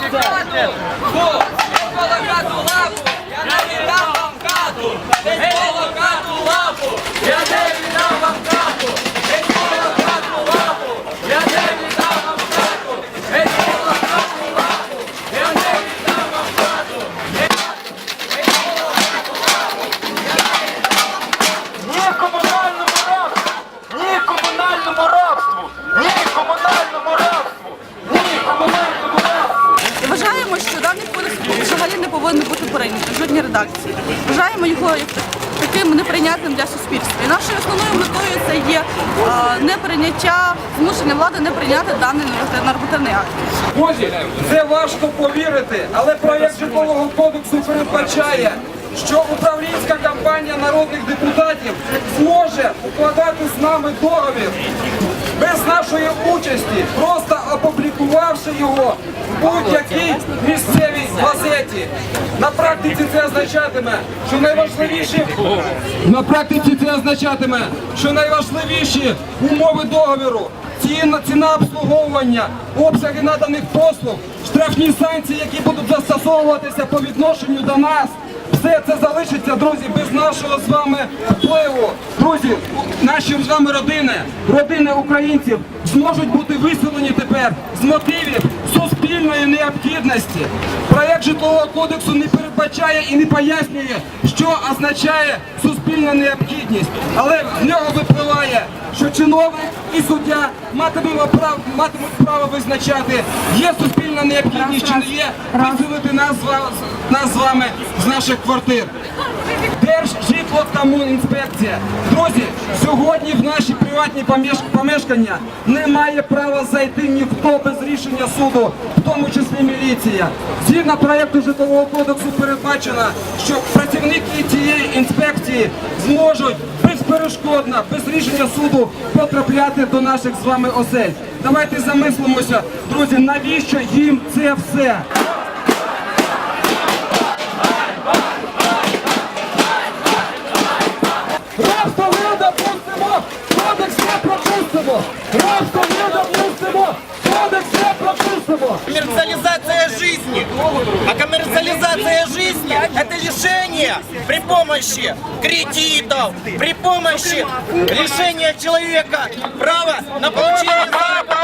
чекати. Хто? Хто я прийнятий редакції. Вважаємо його таким неприйнятним для суспільства. І нашою основною метою це є неприйняття, змушення влади не прийняти даний нормативний акт. Друзі, це важко повірити, але проєкт житлового кодексу передбачає, що управлінська кампанія народних депутатів зможе укладати з нами договір без нашої участі, просто опублікувавши його в будь-якій місцевій газеті. На практиці це означатиме, що найважливіші на практиці це означатиме, що найважливіші умови договіру ціна, ціна обслуговування, обсяги наданих послуг, штрафні санкції, які будуть застосовуватися по відношенню до нас. Все це залишиться, друзі, без нашого з вами впливу. Друзі, наші з вами родини, родини українців зможуть бути виселені тепер з мотивів суспільної необхідності. Проєкт житлового кодексу не передбачає і не пояснює, що означає суспільна необхідність, але в нього випливає, що чиновник і суддя матимуть право, матимуть право визначати, є суспільна необхідність чи не є, виселити нас, нас з вами з наших квартир. Держжитлокомунінспекція. Друзі, сьогодні в наші приватні помешкання не має права зайти ніхто без рішення суду, в тому числі міліція. Згідно проєкту житлового кодексу передбачено, що працівники цієї інспекції зможуть безперешкодно, без рішення суду потрапляти до наших з вами осель. Давайте замислимося, друзі, навіщо їм це все? Просто не допустимо! Кодекс не пропустимо! Коммерциализация жизни! А коммерциализация жизни – это лишение при помощи кредитов, при помощи лишения человека права на получение заработка.